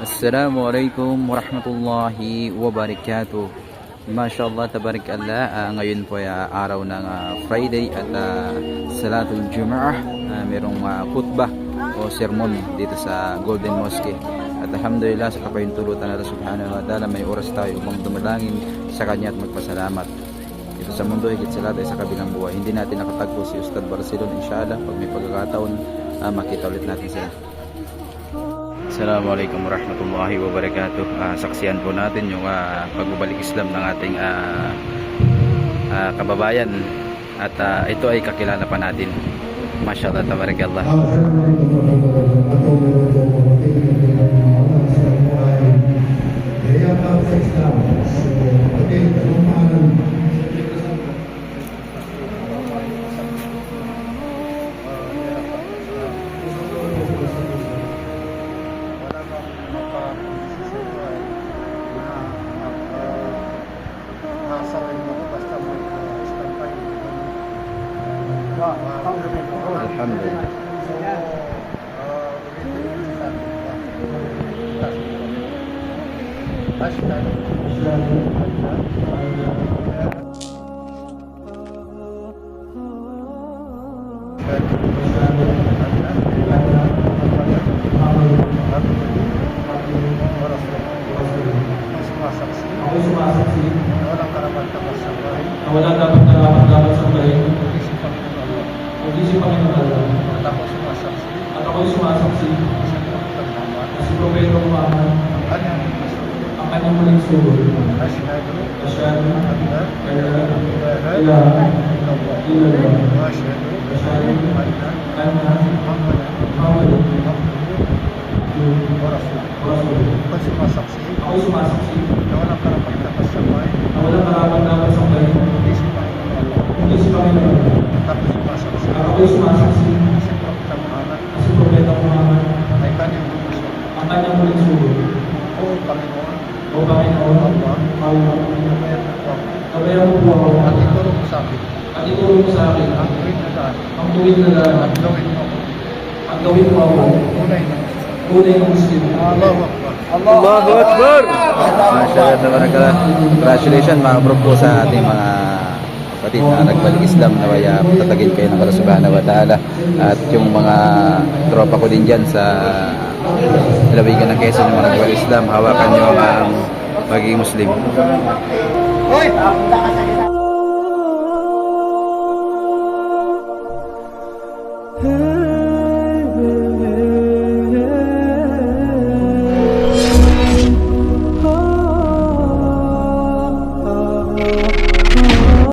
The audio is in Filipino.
Assalamualaikum warahmatullahi wabarakatuh. Mashallah, tabarik Allah. Ah, ngayon po ay ah, araw ng ah, Friday at ah, Salatul Jum'ah. Ah, merong uh, khutbah o sermon dito sa Golden Mosque. At alhamdulillah sa kapahintulutan Allah subhanahu wa ta'ala may oras tayo upang dumalangin sa Kanya at magpasalamat. Dito sa mundo, higit sa lahat sa kabilang buhay. Hindi natin nakatagpo si Ustad Barcelon, inshallah. Pag may pagkakataon, ah, makita ulit natin sila. Assalamualaikum warahmatullahi wabarakatuh. Ah, saksiyan po natin yung ah, pagbabalik Islam ng ating ah, ah, kababayan at ah, ito ay kakilala pa natin. Mashallah tabarakallah. wala Alhamdulillah. So, uh, ulitin yung sinabi ko. Hashtag sumasaksi Ako sumasaksi na walang karapat-dapat sa bahay na wala dapat karapat dapat sa bahay kundi si Panginoon Allah. kundi si Panginoon Allah. At ako sumasaksi At ako'y sumasaksi sa Panginoon Muhammad na si Propeta Muhammad ang kanyang isusunod. ang kanyang muling sugo. Asyhadu Asyadu an la kaya ilaha ilaha illallah illallah wa asyhadu Asyadu anna anna Muhammadan Muhammadan abduhu wa rasuluh. Rasul. Ako'y sumasaksi Ako'y sumasaksi na walang karapat-dapat sa bahay na wala karapat dapat sa bahay? Kundi si Panginoon. Kundi si Panginoon. At ako sumasaksi At ako'y sumasaksi si Propeta Muhammad na si Propeta Muhammad ay kanyang utusan. ang kanyang muling sugo. O Panginoon, O Panginoon. Allah, Allah, nabayan mo po ako. Kabayan mo po ako. At ituro mo sa akin. At ituro mo sa akin. Ang tuwid na daan ang tuwid na daan at gawin mo. Ako at gawin mo ako. Tunay na पूरे मुस्लिम Allahu Akbar! Mashallah tabarakallah. Congratulations mga bro po sa ating mga kapatid na nagbalik Islam na kaya tatagin kayo ng Allah subhanahu wa ta'ala at yung mga tropa ko din dyan sa Lawigan ng Quezon yung mga nagbalik Islam hawakan nyo ang magiging Muslim. Hoy! Hey!